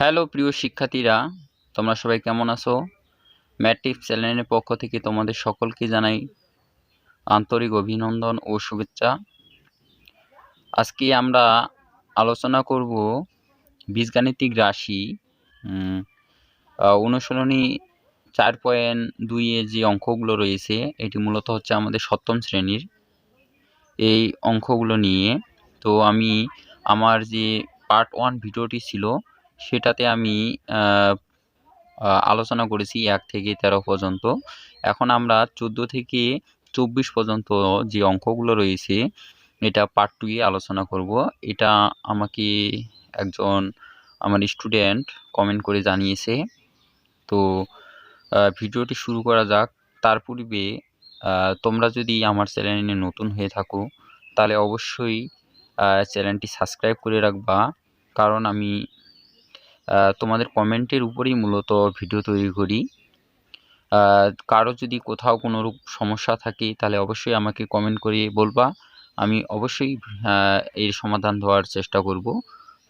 Hello প্রিয় শিক্ষার্থীরা, তোমরা সবাই কেমন আছো? ম্যাট্রিক চ্যানেলের পক্ষ থেকে তোমাদের সকলকে জানাই আন্তরিক অভিনন্দন ও শুভেচ্ছা। আজকে আমরা আলোচনা করব বীজগাণিতিক রাশি অনুশীলনী চার পয়েন্ট দুইয়ে যে অঙ্কগুলো রয়েছে, এটি মূলত হচ্ছে আমাদের সপ্তম শ্রেণির এই অঙ্কগুলো নিয়ে। তো আমি আমার যে পার্ট ওয়ান ভিডিওটি ছিল সেটাতে আমি আলোচনা করেছি এক থেকে তেরো পর্যন্ত। এখন আমরা চোদ্দ থেকে চব্বিশ পর্যন্ত যে অঙ্কগুলো রয়েছে, এটা পার্ট টুয়ে আলোচনা করব। এটা আমাকে একজন আমার স্টুডেন্ট কমেন্ট করে জানিয়েছে। তো ভিডিওটি শুরু করা যাক। তার পূর্বে তোমরা যদি আমার চ্যানেলে নতুন হয়ে থাকো, তাহলে অবশ্যই চ্যানেলটি সাবস্ক্রাইব করে রাখবা। কারণ আমি তোমাদের কমেন্টের উপরেই মূলত ভিডিও তৈরি করি। কারও যদি কোথাও কোনো সমস্যা থাকে, তাহলে অবশ্যই আমাকে কমেন্ট করে বলবা। আমি অবশ্যই এর সমাধান দেওয়ার চেষ্টা করব।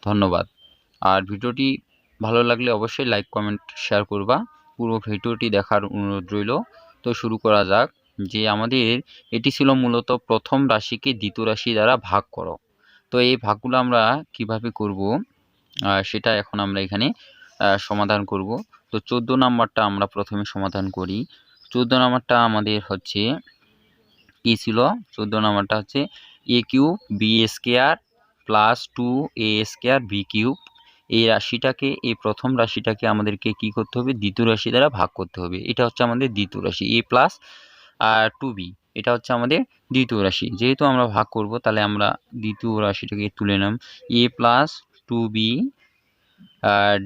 ধন্যবাদ। আর ভিডিওটি ভালো লাগলে অবশ্যই লাইক কমেন্ট শেয়ার করবা। পুরো ভিডিওটি দেখার অনুরোধ রইল। তো শুরু করা যাক, যে আমাদের, এটি ছিল মূলত প্রথম রাশিকে দ্বিতীয় রাশি দ্বারা ভাগ করো। তো এই ভাগগুলো আমরা কীভাবে করব? সেটা এখন আমরা এখানে সমাধান করব। তো চোদ্দ নাম্বারটা আমরা প্রথমে সমাধান করি। চোদ্দ নাম্বারটা আমাদের হচ্ছে কি ছিল? চোদ্দ নাম্বারটা হচ্ছে A cube B square plus two A square B cube. এই রাশিটাকে, এই প্রথম রাশিটাকে আমাদেরকে কি করতে হবে? দ্বিতীয় রাশি দ্বারা ভাগ করতে হবে। এটা হচ্ছে আমাদের দ্বিতীয় রাশি এ প্লাস আর টু বি এটা হচ্ছে আমাদের দ্বিতীয় রাশি। যেহেতু আমরা ভাগ করব, তাহলে আমরা দ্বিতীয় রাশিটাকে তুলে নাম। A plus two B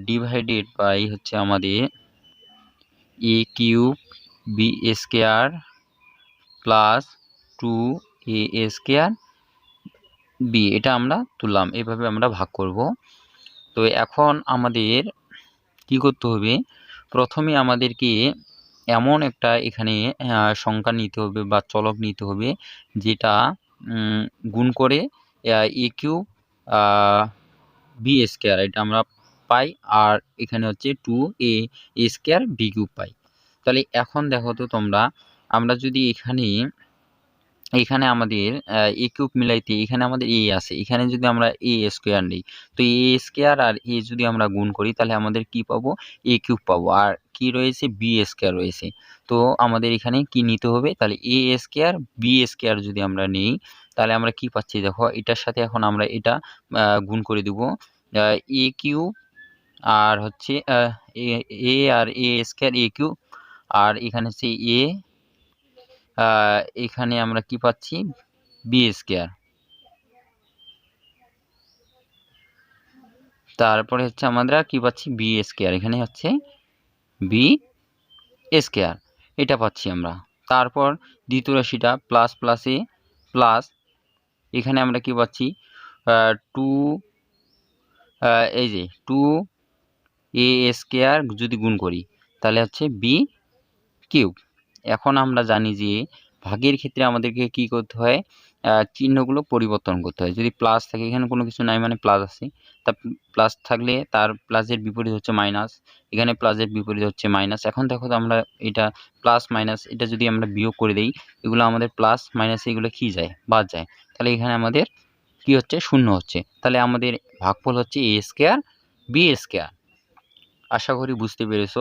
divided by হচ্ছে আমাদের A cube B square plus two A square B এটা আমরা তুললাম, এভাবে আমরা ভাগ করব। তো এখন আমাদের কি করতে হবে? প্রথমে আমাদেরকে এমন একটা এখানে সংখ্যা নিতে হবে বা চলক নিতে হবে যেটা গুণ করে এ কিউ বি স্কোয়ার এটা আমরা পাই। আর এখানে হচ্ছে two A square B cube পাই। তাহলে এখন দেখো তো তোমরা, আমরা যদি এখানে এখানে আমাদের এ কিউব মিলাইতে, এখানে আমাদের এ আছে। এখানে যদি আমরা এ স্কোয়ার নিই, তো এ স্কোয়ার আর এ যদি আমরা গুণ করি, তাহলে আমাদের কি পাবো? এ কিউব পাবো। আর কি রয়েছে? বি স্কোয়ার রয়েছে। তো আমাদের এখানে কি নিতে হবে? তাহলে এ স্কোয়ার বি স্কোয়ার যদি আমরা নিই, তাহলে আমরা কি পাচ্ছি? দেখো, এটার সাথে এখন আমরা এটা গুণ করে দেব। এ কিউব আর হচ্ছে এ আর এ স্কোয়ার এ কিউব আর এখানে হচ্ছে এ এখানে আমরা কি পাচ্ছি? বি স্কোয়ার তারপরে হচ্ছে আমরা কি পাচ্ছি? বি স্কোয়ার এখানে হচ্ছে বি স্কোয়ার এটা পাচ্ছি আমরা। তারপর দ্বিতীয় রাশিটা প্লাস প্লাসে প্লাস এখানে আমরা কি পাচ্ছি? টু এই যে টু এ স্কোয়ার যদি গুণ করি, তাহলে হচ্ছে বি কিউব এখন আমরা জানি যে ভাগের ক্ষেত্রে আমাদেরকে কি করতে হয়? চিহ্নগুলো পরিবর্তন করতে হয়। যদি প্লাস থাকে, এখানে কোনো কিছু নাই মানে প্লাস আছে। তা প্লাস থাকলে তার প্লাসের বিপরীত হচ্ছে মাইনাস এখানে প্লাসের বিপরীত হচ্ছে মাইনাস এখন দেখো তো আমরা এটা প্লাস মাইনাস এটা যদি আমরা বিয়োগ করে দিই, এগুলো আমাদের প্লাস মাইনাস এগুলো কি যায়? বাদ যায়। তাহলে এখানে আমাদের কি হচ্ছে শূন্য হচ্ছে। তাহলে আমাদের ভাগফল হচ্ছে এ স্কোয়ার বি স্কোয়ার আশা করি বুঝতে পেরেছ।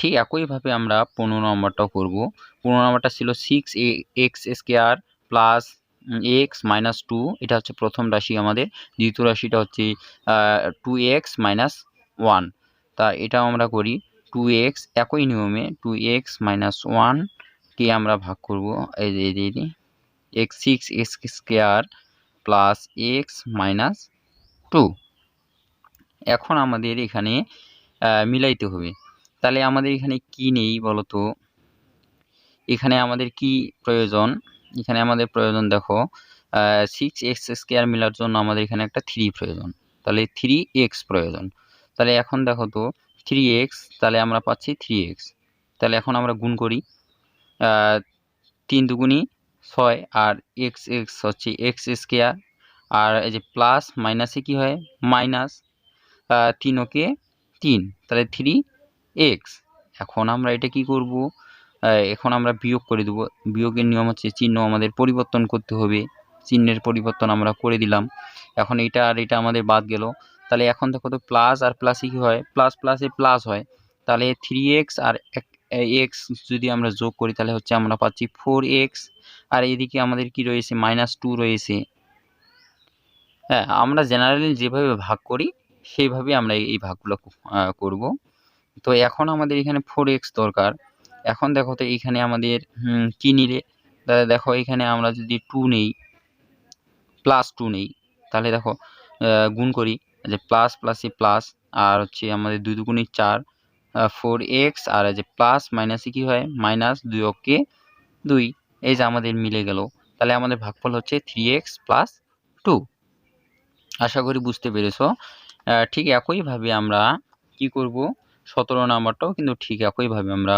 ঠিক একইভাবে আমরা পনেরো নম্বরটাও করব। পনেরো নম্বরটা ছিল six A X square plus X minus two এটা হচ্ছে প্রথম রাশি আমাদের। দ্বিতীয় রাশিটা হচ্ছে টু এক্স মাইনাস ওয়ান তা এটাও আমরা করি টু এক্স একই নিয়মে টু এক্স মাইনাস ওয়ানকে আমরা ভাগ করব। এই যে X six X square plus X minus two এখন আমাদের এখানে মিলাইতে হবে। তাহলে আমাদের এখানে কি নেই বলতো? এখানে আমাদের কি প্রয়োজন? এখানে আমাদের প্রয়োজন দেখো সিক্স এক্স স্কোয়ার মিলার জন্য আমাদের এখানে একটা থ্রি প্রয়োজন। তাহলে থ্রি এক্স প্রয়োজন। তাহলে এখন দেখো তো থ্রি এক্স তাহলে আমরা পাচ্ছি থ্রি এক্স তাহলে এখন আমরা গুণ করি তিন দুগুণি ছয় আর এক্স এক্স হচ্ছে এক্স স্কোয়ার। আর এই যে প্লাস মাইনাসে কি হয়? মাইনাস তিন ওকে তিন। তাহলে থ্রি এক্স। এখন আমরা এটা কি করব? এখন আমরা বিয়োগ করে দেবো। বিয়োগের নিয়ম হচ্ছে চিহ্ন আমাদের পরিবর্তন করতে হবে। চিহ্নের পরিবর্তন আমরা করে দিলাম। এখন এটা আর এটা আমাদের বাদ গেল। তাহলে এখন দেখো তো প্লাস আর প্লাসে কী হয়? প্লাস প্লাসে প্লাস হয়। তাহলে থ্রি এক্স আর এক্স যদি আমরা যোগ করি তাহলে হচ্ছে আমরা পাচ্ছি ফোর এক্স। আর এদিকে আমাদের কি রয়েছে? মাইনাস টু রয়েছে। হ্যাঁ আমরা জেনারেলি যেভাবে ভাগ করি, সেইভাবে আমরা এই ভাগগুলো করব। তো এখন আমাদের এখানে ফোর এক্স দরকার। এখন দেখো তো এইখানে আমাদের কী নিলে? তাহলে দেখো এখানে আমরা যদি টু নেই প্লাস টু নেই, তাহলে দেখো গুণ করি যে প্লাস প্লাসে প্লাস আর হচ্ছে আমাদের দুই দুগুণি চার ফোর এক্স আর যে প্লাস মাইনাসে কী হয়? মাইনাস দুই অকে দুই। এই যে আমাদের মিলে গেল, তাহলে আমাদের ভাগফল হচ্ছে থ্রি এক্স প্লাস টু আশা করি বুঝতে পেরেছ। ঠিক একইভাবে আমরা কি করব? সতেরো নাম্বারটাও কিন্তু ঠিক একইভাবে আমরা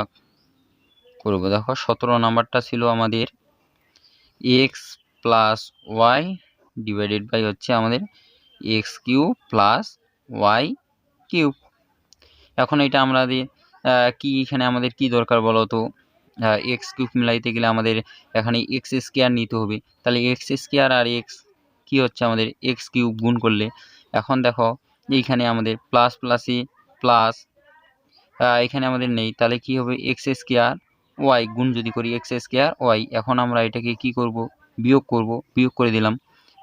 করব। দেখো, সতেরো নাম্বারটা ছিল আমাদের X plus Y divided by হচ্ছে আমাদের X cube plus Y cube এখন এটা আমাদের কি এখানে আমাদের কি দরকার বলো তো এক্স কিউব মিলাইতে গেলে আমাদের এখানে এক্স স্কোয়ার নিতে হবে। তাহলে এক্স স্কোয়ার আর এক্স কি হচ্ছে আমাদের? এক্স কিউব গুণ করলে। এখন দেখো, এইখানে আমাদের প্লাস প্লাসই প্লাস এখানে আমাদের নেই। তাহলে কি হবে? এক্স স্কোয়ার ওয়াই গুণ যদি করি এক্স স্কোয়ার ওয়াই এখন আমরা এটাকে কি করব? বিয়োগ করব। বিয়োগ করে দিলাম।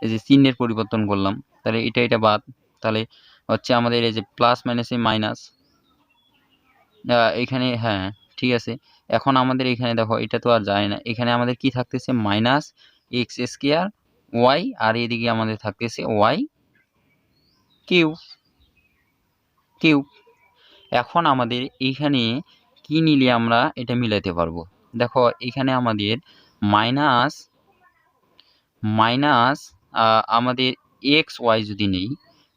এই যে চিহ্নের পরিবর্তন করলাম। তাহলে এটা এটা বাদ। তাহলে হচ্ছে আমাদের এই যে প্লাস মাইনাসে মাইনাস এখানে হ্যাঁ ঠিক আছে? এখন আমাদের এখানে দেখো, এটা তো আর যায় না। এখানে আমাদের কি থাকতেছে? মাইনাস এক্স স্কোয়ার ওয়াই, আর এদিকে আমাদের থাকতেছে ওয়াই কিউ কিউ এখন আমাদের এইখানে কি নিলে আমরা এটা মিলাইতে পারব? দেখো, এখানে আমাদের মাইনাস মাইনাস আমাদের এক্স ওয়াই যদি নেই,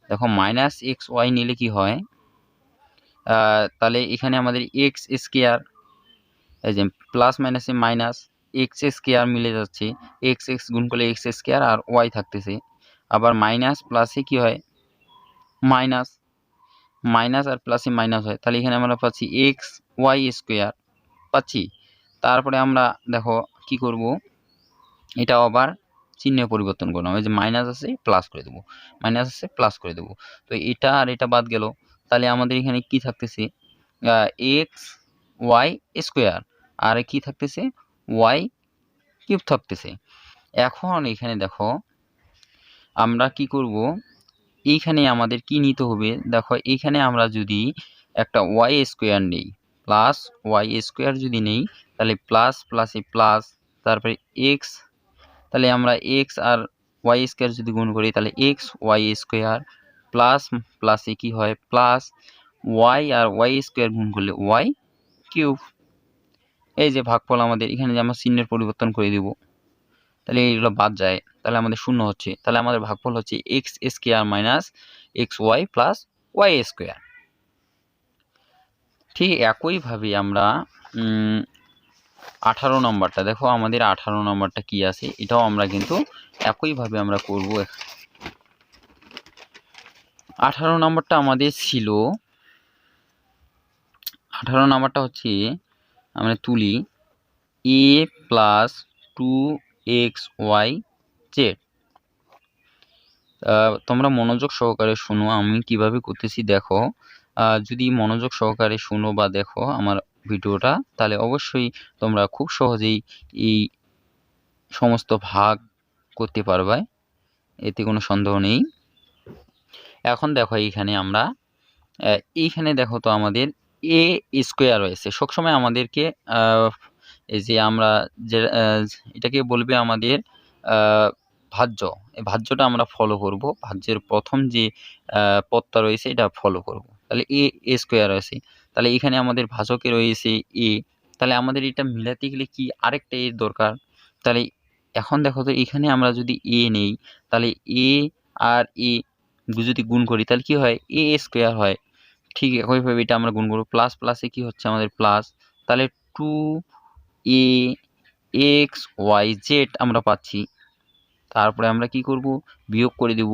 দেখো, মাইনাস এক্স ওয়াই নিলে কি হয়? তাহলে এখানে আমাদের এক্স স্কেয়ার এই যে প্লাস মাইনাসে মাইনাস এক্স স্কেয়ার মিলে যাচ্ছে এক্স এক্স গুণ করলে এক্স স্কেয়ার আর ওয়াই থাকতেছে। আবার মাইনাস প্লাসে কি হয়? মাইনাস মাইনাস আর প্লাসে মাইনাস হয়। তাহলে এখানে আমরা পাচ্ছি এক্স ওয়াই স্কোয়ার পাচ্ছি? তারপরে আমরা দেখো কি করব? এটা আবার চিহ্ন পরিবর্তন করলাম। ওই যে মাইনাস আছে প্লাস করে দেবো। মাইনাস আছে প্লাস করে দেবো। তো এটা আর এটা বাদ গেল। তাহলে আমাদের এখানে কি থাকতেছে? এক্স ওয়াই স্কোয়ার আর কি থাকতেছে? ওয়াই কিউব থাকতেছে। এখন এখানে দেখো, আমরা কি করব? এইখানে আমাদের কি নিতে হবে? দেখো, এইখানে আমরা যদি একটা ওয়াই স্কোয়ার নেই প্লাস ওয়াই স্কোয়ার যদি নেই, তাহলে প্লাস প্লাসে প্লাস তারপরে এক্স তাহলে আমরা এক্স আর ওয়াই স্কোয়ার যদি গুণ করি, তাহলে এক্স ওয়াই স্কোয়ার প্লাস প্লাসে কি হয়? প্লাস ওয়াই আর ওয়াই স্কোয়ার গুণ করলে ওয়াই কিউব এই যে ভাগফল আমাদের, এখানে যে আমরা চিহ্নের পরিবর্তন করে দিব, তাহলে এইগুলো বাদ যায়, তাহলে আমাদের শূন্য হচ্ছে, তাহলে আমাদের ভাগফল হচ্ছে X square minus X Y plus Y square. ঠিক একইভাবে আমরা আঠারো নম্বরটা, দেখো আমাদের আঠারো নম্বরটা কি আছে, এটাও আমরা কিন্তু একইভাবে আমরা করব। আঠারো নম্বরটা আমাদের ছিল, আঠারো নম্বরটা হচ্ছে আমরা তুলি A plus two X Y Z তোমরা মনোযোগ সহকারে শোনো, আমি কীভাবে করতেছি দেখো। যদি মনোযোগ সহকারে শুনো বা দেখো আমার ভিডিওটা, তাহলে অবশ্যই তোমরা খুব সহজেই এই সমস্ত ভাগ করতে পারবে, এতে কোনো সন্দেহ নেই। এখন দেখো এইখানে আমরা এইখানে দেখো তো আমাদের এ স্কোয়ার রয়েছে। সবসময় আমাদেরকে এই যে আমরা যে এটাকে বলবে আমাদের ভাজ্য। এই ভাজ্যটা আমরা ফলো করব। ভাজ্যের প্রথম যে পদটা রয়েছে এটা ফলো করব। তাহলে এ এ স্কোয়ার রয়েছে তাহলে এখানে আমাদের ভাজকে রয়েছে এ। তাহলে আমাদের এটা মিলাতে গেলে কি আরেকটা এর দরকার? তাহলে এখন দেখো তো এখানে আমরা যদি এ নেই, তাহলে এ আর এ যদি গুণ করি, তাহলে কি হয়? এ স্কোয়ার হয়। ঠিক একইভাবে এটা আমরা গুণ করব। প্লাস প্লাসে কি হচ্ছে আমাদের প্লাস তাহলে two A X Y Z আমরা পাচ্ছি। তারপরে আমরা কি করব? বিয়োগ করে দেব।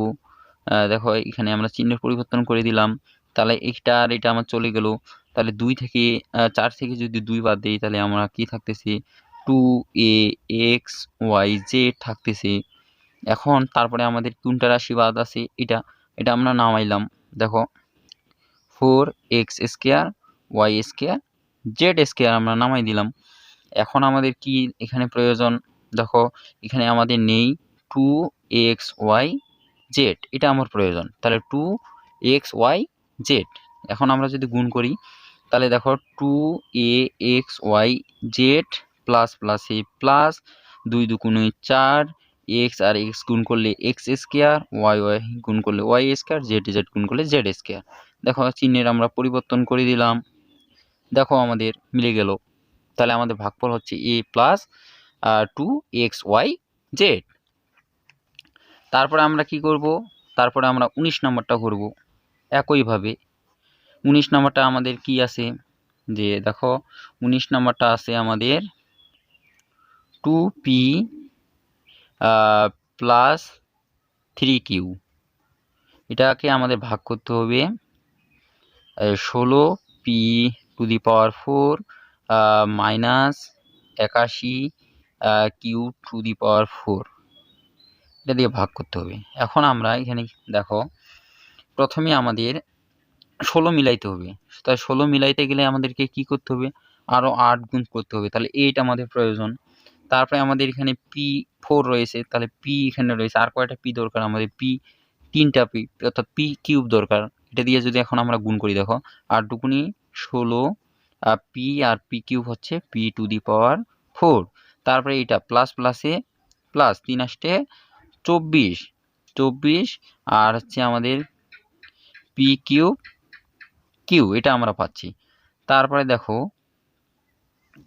দেখো এখানে আমরা চিহ্নের পরিবর্তন করে দিলাম। তাহলে এইটা আর এটা আমার চলে গেল। তাহলে দুই থেকে চার থেকে যদি দুই বাদ দিই, তাহলে আমরা কি থাকতেছি? Two A X Y Z থাকতেছে। এখন তারপরে আমাদের কোনটা রাশি বাদ আছে? এটা এটা আমরা নামাইলাম। দেখো four X square, Y square, Z square আমরা নামাই দিলাম। এখন আমাদের কি এখানে প্রয়োজন? দেখো, এখানে আমাদের নেই টু এক্স ওয়াই জেড, এটা আমার প্রয়োজন। তাহলে টু এক্স ওয়াই জেড। এখন আমরা যদি গুণ করি, তাহলে দেখো two A X Y Z plus plus A plus দুই দুগুণে চার এক্স আর এক্স গুণ করলে এক্স স্কোয়ার ওয়াই ওয়াই গুণ করলে ওয়াই স্কোয়ার জেড জেড গুণ করলে জেড স্কোয়ার দেখো, চিহ্নের আমরা পরিবর্তন করে দিলাম। দেখো, আমাদের মিলে গেল। তাহলে আমাদের ভাগফল হচ্ছে A plus two X Y Z তারপরে আমরা কি করব? তারপরে আমরা উনিশ নম্বরটা করব একইভাবে। উনিশ নম্বরটা আমাদের কি আছে? যে দেখো, উনিশ নম্বরটা আছে আমাদের two P plus three Q এটাকে আমাদের ভাগ করতে হবে ষোলো P to the power four minus একাশি Q to the power four এটা দিয়ে ভাগ করতে হবে। এখন আমরা এখানে দেখো, প্রথমে আমাদের ষোলো মিলাইতে হবে। তাই ষোলো মিলাইতে গেলে আমাদেরকে কি করতে হবে? আরও আট গুণ করতে হবে। তাহলে এইট আমাদের প্রয়োজন। তারপরে আমাদের এখানে পি ফোর রয়েছে, তাহলে পি এখানে রয়েছে। আর কয়টা পি দরকার? আমাদের পি তিনটা পি অর্থাৎ পি কিউব দরকার। এটা দিয়ে যদি এখন আমরা গুণ করি, দেখো। আট দুগুণি ষোলো পি আর পি কিউব হচ্ছে P to the power four তারপরে এটা প্লাস প্লাসে প্লাস তিন আসটে চব্বিশ। চব্বিশ, আর হচ্ছে আমাদের পি কিউব কিউ এটা আমরা পাচ্ছি। তারপরে দেখো,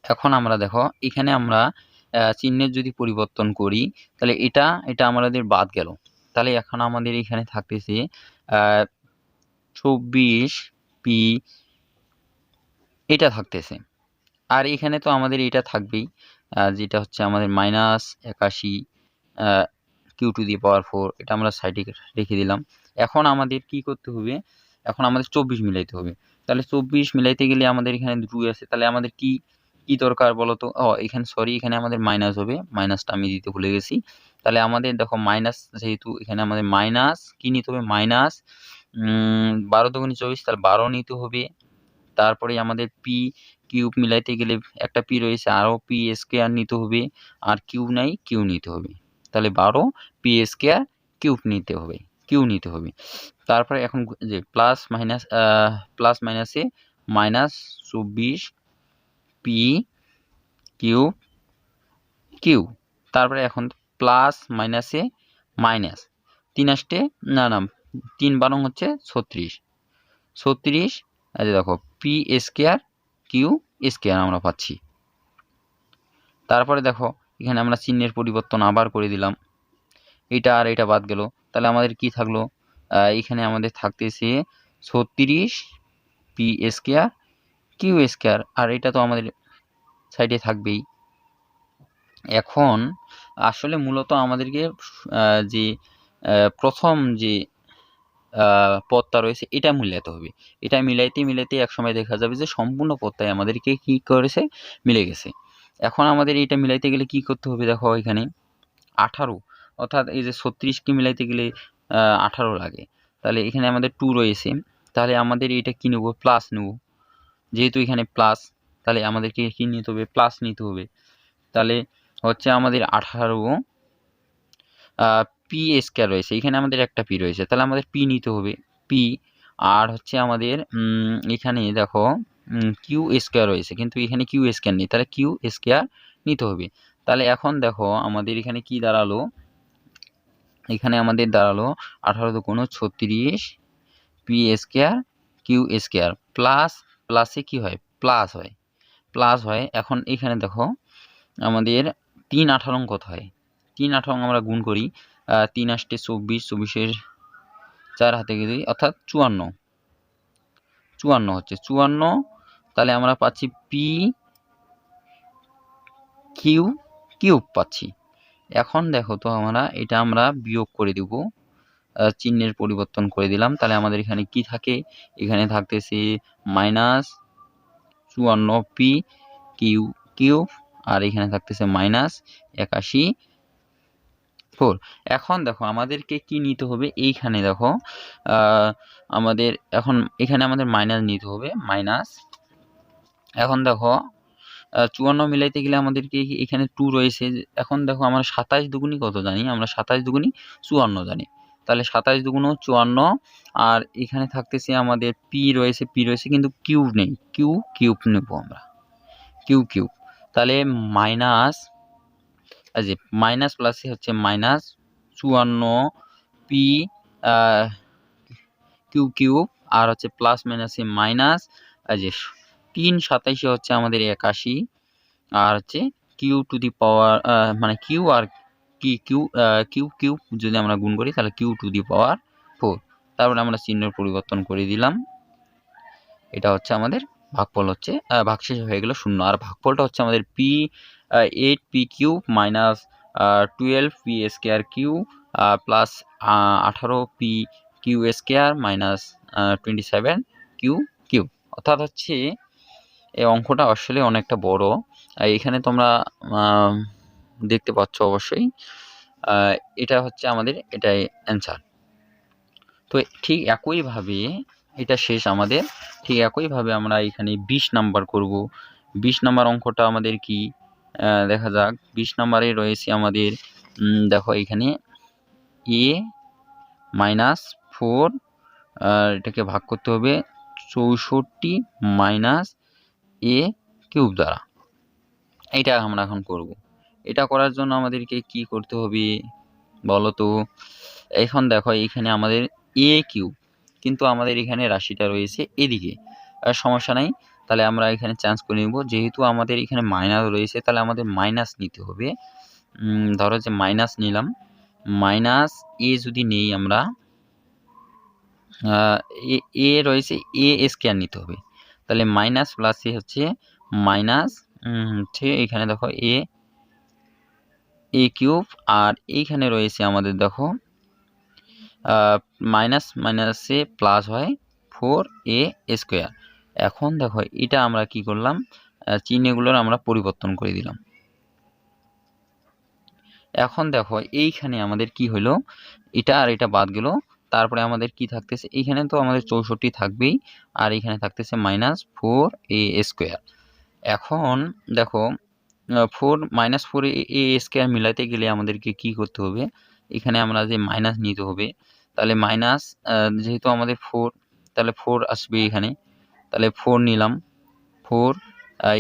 এখন আমরা দেখো, এখানে আমরা চিহ্নের যদি পরিবর্তন করি, তাহলে এটা এটা আমাদের বাদ গেল। তাহলে এখন আমাদের এখানে থাকতেছে চব্বিশ পি, এটা থাকতেছে। আর এখানে তো আমাদের এটা থাকবেই যেটা হচ্ছে আমাদের মাইনাস একাশি Q to the power four এটা আমরা সাইডে রেখে দিলাম। এখন আমাদের কি করতে হবে? এখন আমাদের চব্বিশ মিলাইতে হবে। তাহলে চব্বিশ মিলাইতে গেলে আমাদের এখানে দুই আছে। তাহলে আমাদের কি কি দরকার বলো তো ও, এখানে সরি এখানে আমাদের মাইনাস হবে। মাইনাসটা আমি দিতে ভুলে গেছি। তাহলে আমাদের, দেখো মাইনাস যেহেতু এখানে আমাদের মাইনাস কি নিতে হবে? মাইনাস বারো দুগুণি চব্বিশ, তাহলে বারো নিতে হবে। তারপরে আমাদের পি কিউব মিলাইতে গেলে একটা পি রয়েছে আরও পি স্কোয়ার নিতে হবে। আর কিউ নাই কিউ নিতে হবে। তাহলে বারো পি স্কোয়ার কিউব নিতে হবে কিউ নিতে হবে। তারপরে এখন যে প্লাস মাইনাস প্লাস মাইনাসে মাইনাস চব্বিশ পি কিউ কিউ তারপরে এখন প্লাস মাইনাসে মাইনাস তিন আসটে না না, তিন বারং হচ্ছে ছত্রিশ। ছত্রিশ, এই দেখো পি স্কোয়ার কিউ স্কোয়ার আমরা পাচ্ছি। তারপরে দেখো, এখানে আমরা চিহ্নের পরিবর্তন আবার করে দিলাম। এটা আর এটা বাদ গেল। তাহলে আমাদের কি থাকল? এখানে আমাদের থাকতেছে ছত্রিশ পি স্কোয়ার কিউ স্কোয়ার, আর এটা তো আমাদের সাইডে থাকবেই। এখন আসলে মূলত আমাদেরকে যে প্রথম যে পদটা রয়েছে, এটা মিলাতে হবে। এটা মিলাইতে মিলাইতে একসময় দেখা যাবে যে, সম্পূর্ণ পদটাই আমাদেরকে কি করেছে, মিলে গেছে। এখন আমাদের এটা মিলাইতে গেলে কি করতে হবে দেখো এখানে, আঠারো। অর্থাৎ এই যে ছত্রিশকে মিলাইতে গেলে আঠারো লাগে। তাহলে এখানে আমাদের টু রয়েছে। তাহলে আমাদের এটা কী নেব? প্লাস নেব। যেহেতু এখানে প্লাস তাহলে আমাদেরকে কি নিতে হবে? প্লাস নিতে হবে। তাহলে হচ্ছে আমাদের আঠারো পি স্কোয়ার রয়েছে। এখানে আমাদের একটা পি রয়েছে। তাহলে আমাদের পি নিতে হবে। পি আর হচ্ছে আমাদের এখানে দেখো কিউ স্কোয়ার রয়েছে। কিন্তু এখানে কিউ স্কোয়ার নেই। তাহলে কিউ স্কোয়ার নিতে হবে। তাহলে এখন দেখো, আমাদের এখানে কি দাঁড়াল? এখানে আমাদের দাঁড়াল আঠারো দুগুণ ছত্রিশ P square Q square plus প্লাসে কি হয়? প্লাস হয়। প্লাস হয়, এখন এখানে দেখো, আমাদের তিন আঠারো কত হয়। তিন আঠারো আমরা গুণ করি তিন আষ্টে চব্বিশ, চব্বিশের চার হাতে গেলে অর্থাৎ চুয়ান্ন। চুয়ান্ন হচ্ছে, চুয়ান্ন, তাহলে আমরা পাচ্ছি পি কিউ কিউব পাচ্ছি। এখন দেখো তো আমরা, এটা আমরা বিয়োগ করে দেব। চিহ্নের পরিবর্তন করে দিলাম। তাহলে আমাদের এখানে কি থাকে? এখানে থাকতেছে মাইনাস চুয়ান্ন পি কিউ কিউ আর এখানে থাকতেছে মাইনাস একাশি ফোর এখন দেখো, আমাদেরকে কি নিতে হবে? এইখানে দেখো আমাদের এখন এখানে আমাদের মাইনাস নিতে হবে মাইনাস এখন দেখো চুয়ান্ন মিলাইতে গেলে আমাদেরকে এখানে টু রয়েছে। এখন দেখো, আমরা সাতাশ দুগুনি কত জানি? আমরা সাতাশ দুগুনি চুয়ান্ন জানি। তাহলে সাতাশ দুগুণ চুয়ান্ন। আর এখানে থাকতেছে আমাদের পি রয়েছে পি রয়েছে কিন্তু কিউব নেই। কিউ, কিউব নেব আমরা। Q, cube. তাহলে মাইনাস যে মাইনাস প্লাসে হচ্ছে মাইনাস চুয়ান্ন পি কিউ কিউব আর হচ্ছে প্লাস মাইনাসে মাইনাস যে তিন সাতাইশে হচ্ছে আমাদের একাশি। আর হচ্ছে কিউ টু দি পাওয়ার মানে কিউ আর কি কিউ কিউ কিউ যদি আমরা গুণ করি, তাহলে Q to the power four তারপরে আমরা চিহ্নের পরিবর্তন করে দিলাম। এটা হচ্ছে আমাদের ভাগফল হচ্ছে ভাগশেষ হয়ে গেল শূন্য। আর ভাগফলটা হচ্ছে আমাদের P eight P Q minus twelve P square Q plus আঠারো P Q square minus twenty seven Q Q অর্থাৎ হচ্ছে, এই অঙ্কটা আসলে অনেকটা বড়। এখানে তোমরা দেখতে পাচ্ছ অবশ্যই। এটা হচ্ছে আমাদের এটাই অ্যান্সার তো ঠিক একইভাবে এটা শেষ আমাদের। ঠিক একইভাবে আমরা এখানে বিশ নাম্বার করব। বিশ নাম্বার অঙ্কটা আমাদের কি? দেখা যাক। বিশ নাম্বারে রয়েছে আমাদের দেখো এখানে এ মাইনাস ফোর এটাকে ভাগ করতে হবে চৌষট্টি মাইনাস এ কিউব দ্বারা। এটা আমরা এখন করব। এটা করার জন্য আমাদেরকে কি করতে হবে? বলো তো। এখন দেখো, এখানে আমাদের এ কিউব, কিন্তু আমাদের এখানে রাশিটা রয়েছে এদিকে। আর সমস্যা নাই, তাহলে আমরা এখানে চান্স করে নিব। যেহেতু আমাদের এখানে মাইনাস রয়েছে, তাহলে আমাদের মাইনাস নিতে হবে। ধরো যে মাইনাস নিলাম। মাইনাস এ যদি নেই আমরা এ এ রয়েছে এ স্কোয়ার নিতে হবে। তাহলে মাইনাস প্লাস এ হচ্ছে মাইনাস হচ্ছে এখানে দেখো এ এ কিউব আর এইখানে রয়েছে আমাদের দেখো মাইনাস মাইনাসে প্লাস হয় ফোর এ স্কোয়ার এখন দেখো, এটা আমরা কি করলাম? চিহ্নগুলোর আমরা পরিবর্তন করে দিলাম। এখন দেখো, এইখানে আমাদের কি হলো? এটা আর এটা বাদ গেল। তারপরে আমাদের কি থাকতেছে? এইখানে তো আমাদের চৌষট্টি থাকবেই, আর এখানে থাকতেছে মাইনাস ফোর এ স্কোয়ার এখন দেখো four minus four A square মিলাতে গেলে আমাদেরকে কি করতে হবে? এখানে আমরা যে মাইনাস নিতে হবে, তাহলে মাইনাস যেহেতু আমাদের ফোর তাহলে ফোর আসবে এখানে। তাহলে ফোর নিলাম। ফোর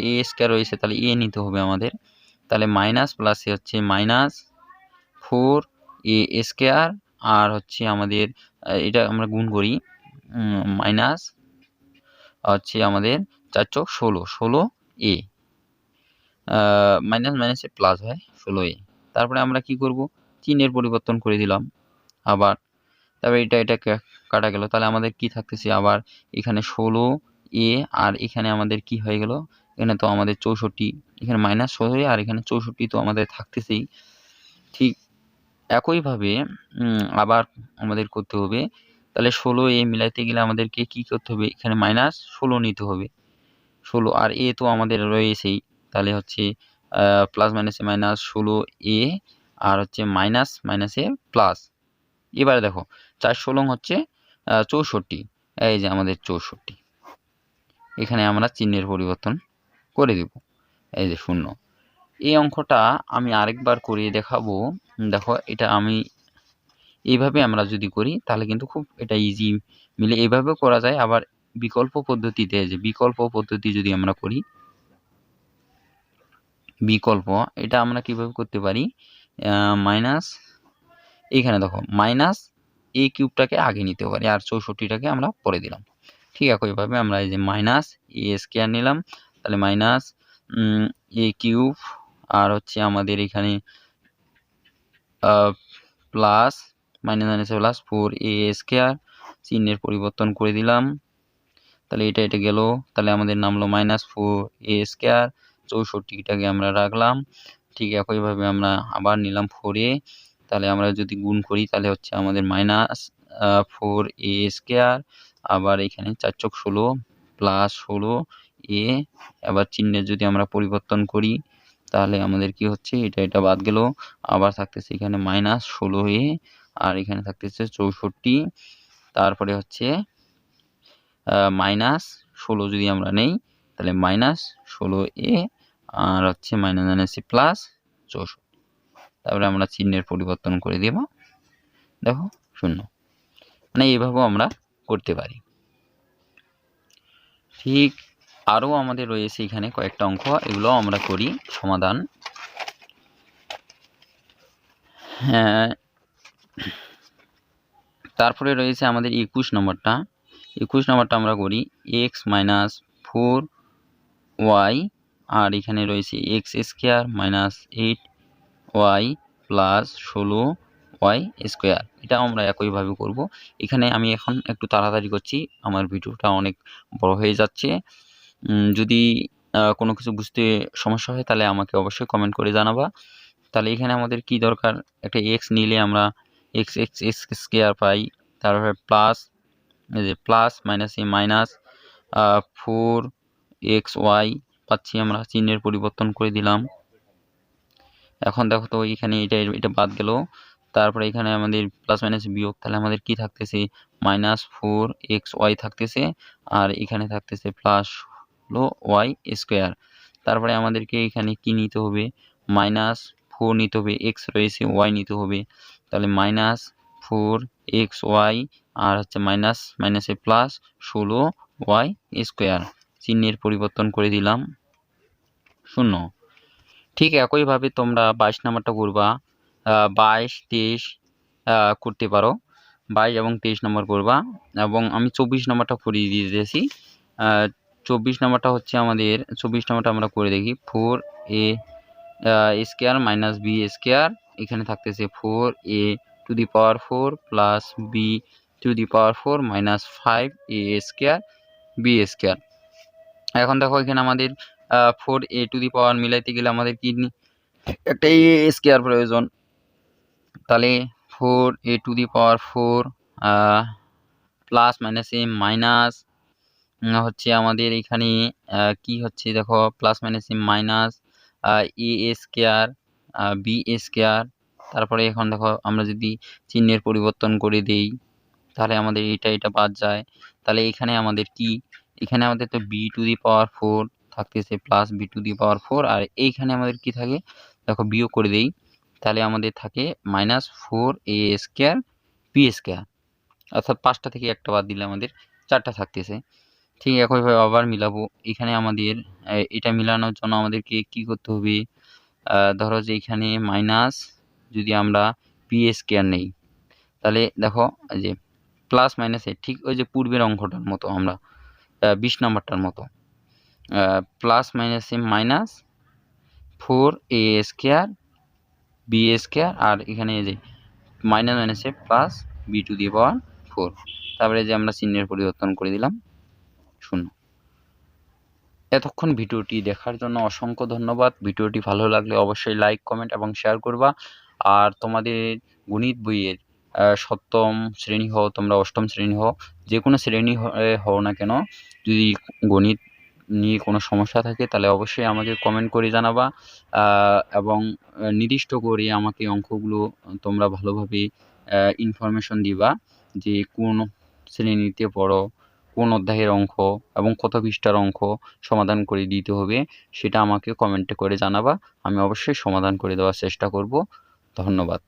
এ স্কোয়ার রয়েছে, তাহলে এ নিতে হবে আমাদের। তাহলে মাইনাস প্লাসে হচ্ছে মাইনাস ফোর এ স্কোয়ার আর হচ্ছে আমাদের এটা আমরা গুণ করি মাইনাস হচ্ছে আমাদের চার ষোলো। ষোলো এ মাইনাস মাইনাসে প্লাস হয় ষোলো এ তারপরে আমরা কি করব? চিহ্নের পরিবর্তন করে দিলাম। আবার তারপরে এটা এটা কাটা গেল। তাহলে আমাদের কি থাকতেছে? আবার এখানে ষোলো এ আর এখানে আমাদের কি হয়ে গেল? এখানে তো আমাদের চৌষট্টি, এখানে মাইনাস ষোলো আর এখানে চৌষট্টি তো আমাদের থাকতেছেই। ঠিক একইভাবে আবার আমাদের করতে হবে। তাহলে ষোলো এ মিলাইতে গেলে আমাদেরকে কি করতে হবে? এখানে মাইনাস ষোলো নিতে হবে। ষোলো আর এ তো আমাদের রয়েছেই। তাহলে হচ্ছে প্লাস মাইনাসে মাইনাস ষোলো এ আর হচ্ছে মাইনাস মাইনাসে প্লাস এবারে দেখো চার ষোলো হচ্ছে চৌষট্টি। এই যে আমাদের চৌষট্টি। এখানে আমরা চিহ্নের পরিবর্তন করে দেব। এই যে শূন্য। এই অঙ্কটা আমি আরেকবার করিয়ে দেখাবো। দেখো, এটা আমি এইভাবে আমরা যদি করি, তাহলে কিন্তু খুব এটা ইজি মিলে। এভাবেও করা যায়, আবার বিকল্প পদ্ধতিতে, যে বিকল্প পদ্ধতি যদি আমরা করি বিকল্প। এটা আমরা কীভাবে করতে পারি? মাইনাস এখানে দেখো মাইনাস এ কিউবটাকে আগে নিতে পারি, আর চৌষট্টিটাকে আমরা পরে দিলাম। ঠিক একইভাবে আমরা এই যে মাইনাস এ স্কোয়ার নিলাম, তাহলে মাইনাস এ কিউব আর হচ্ছে আমাদের এখানে plus minus minus plus four A square চিহ্নের পরিবর্তন করে দিলাম। তাহলে এটা এটা গেল, তাহলে আমাদের নামলো মাইনাস ফোর এ স্কোয়ার চৌষট্টিটাকে আমরা রাখলাম। ঠিক একইভাবে আমরা আবার নিলাম ফোর এ তাহলে আমরা যদি গুণ করি, তাহলে হচ্ছে আমাদের মাইনাস ফোর এ স্কোয়ার আবার এখানে চার চোখ ষোলো প্লাস ষোলো এ আবার চিহ্নের যদি আমরা পরিবর্তন করি, তাহলে আমাদের কি হচ্ছে? এটা এটা বাদ গেল। আবার থাকতেছে এখানে মাইনাস ষোলো এ আর এখানে থাকতেছে চৌষট্টি। তারপরে হচ্ছে মাইনাস ষোলো যদি আমরা নেই, তাহলে মাইনাস ষোলো এ আর হচ্ছে মাইনাস মাইনাসি প্লাস চৌষট্টি। তারপরে আমরা চিহ্নের পরিবর্তন করে দেব। দেখো, শূন্য। মানে এইভাবেও আমরা করতে পারি। ঠিক আরও আমাদের রয়েছে এখানে কয়েকটা অঙ্ক। এগুলো আমরা করি সমাধান। হ্যাঁ। তারপরে রয়েছে আমাদের একুশ নম্বরটা। একুশ নম্বরটা আমরা করি এক্স মাইনাস ফোর ওয়াই আর এখানে রয়েছে X square minus eight Y plus ষোলো ওয়াই স্কোয়ার। এটা আমরা একইভাবে করব। এখানে আমি এখন একটু তাড়াতাড়ি করছি, আমার ভিডিওটা অনেক বড় হয়ে যাচ্ছে। যদি কোনো কিছু বুঝতে সমস্যা হয় তাহলে আমাকে অবশ্যই কমেন্ট করে জানাবা। তাহলে এখানে আমাদের কি দরকার? একটা এক্স নিলে আমরা এক্স এক্স এক্স স্কোয়ার পাই, তারপরে plus plus minus a minus four x y পাচ্ছি, আমরা চিহ্নের পরিবর্তন করে দিলাম। এখন দেখো তো এখানে এটা এটা বাদ গেল। তারপরে এখানে আমাদের প্লাস মাইনাস বিয়োগ, তাহলে আমাদের কি থাকতেছে? মাইনাস ফোর এক্স ওয়াই থাকতেছে, আর এখানে থাকতেছে প্লাস হলো ওয়াই স্কোয়ার তারপরে আমাদেরকে এখানে কি নিতে হবে? মাইনাস ফোর নিতে হবে এক্স রয়েছে ওয়াই নিতে হবে। তাহলে মাইনাস ফোর এক্স ওয়াই আর হচ্ছে মাইনাস মাইনাসে প্লাস ষোলো ওয়াই স্কোয়ার চিহ্নের পরিবর্তন করে দিলাম। শূন্য। ঠিক একইভাবে তোমরা বাইশ নাম্বারটা করবা। বাইশ, তেইশ করতে পারো। বাইশ এবং তেইশ নম্বর করবা এবং আমি চব্বিশ নম্বরটা করিয়ে দিয়ে দিয়েছি চব্বিশ নম্বরটা হচ্ছে আমাদের, চব্বিশ নম্বরটা আমরা করে দেখি। Four a square minus b square. এখানে থাকতেছে four a to the power four plus b to the power four minus five a square b square. এখন দেখো এখানে আমাদের ফোর এ টু দি পাওয়ার মিলাইতে গেলে আমাদের কিডনি একটা এ স্কোয়ার প্রয়োজন। তাহলে four a to the power four plus minus a minus হচ্ছে আমাদের এখানে কি হচ্ছে দেখো plus minus a minus a square b square তারপরে এখন দেখো আমরা যদি চিহ্নের পরিবর্তন করে দেই, তাহলে আমাদের এটা এটা বাদ যায়। তাহলে এখানে আমাদের কি এখানে আমাদের তো b to the power four থাকতেছে plus b to the power four আর এইখানে আমাদের কি থাকে? দেখো বিয়োগ করে দেই, তাহলে আমাদের থাকে minus four a square b square অর্থাৎ পাঁচটা থেকে একটা বাদ দিলে আমাদের চারটা থাকতেছে। ঠিক একইভাবে আবার মিলাবো, এখানে আমাদের এটা মিলানোর জন্য আমাদেরকে কি করতে হবে? ধরো যে এখানে মাইনাস যদি আমরা পি স্কোয়ার নেই, তাহলে দেখো যে প্লাস মাইনাসে ঠিক ওই যে পূর্বের অঙ্কটার মতো আমরা বিশ নাম্বারটার মতো। প্লাস মাইনাসে minus four a square b square আর এখানে যে মাইনাস মাইনাসে plus b to the power four তারপরে যে আমরা চিহ্নের পরিবর্তন করে দিলাম, শূন্য। এতক্ষণ ভিডিওটি দেখার জন্য অসংখ্য ধন্যবাদ। ভিডিওটি ভালো লাগলে অবশ্যই লাইক কমেন্ট এবং শেয়ার করবা। আর তোমাদের গণিত বইয়ের সপ্তম শ্রেণি হও, তোমরা অষ্টম শ্রেণি হও, যে কোনো শ্রেণি হও না কেন, যদি গণিত নিয়ে কোনো সমস্যা থাকে, তাহলে অবশ্যই আমাকে কমেন্ট করে জানাবা এবং নির্দিষ্ট করে আমাকে অঙ্কগুলো তোমরা ভালোভাবে ইনফরমেশন দিবা যে কোন শ্রেণীতে পড়ো, কোন অধ্যায়ের অঙ্ক এবং কত পৃষ্ঠার অঙ্ক সমাধান করে দিতে হবে, সেটা আমাকে কমেন্টে করে জানাবা, আমি অবশ্যই সমাধান করে দেওয়ার চেষ্টা করব, ধন্যবাদ।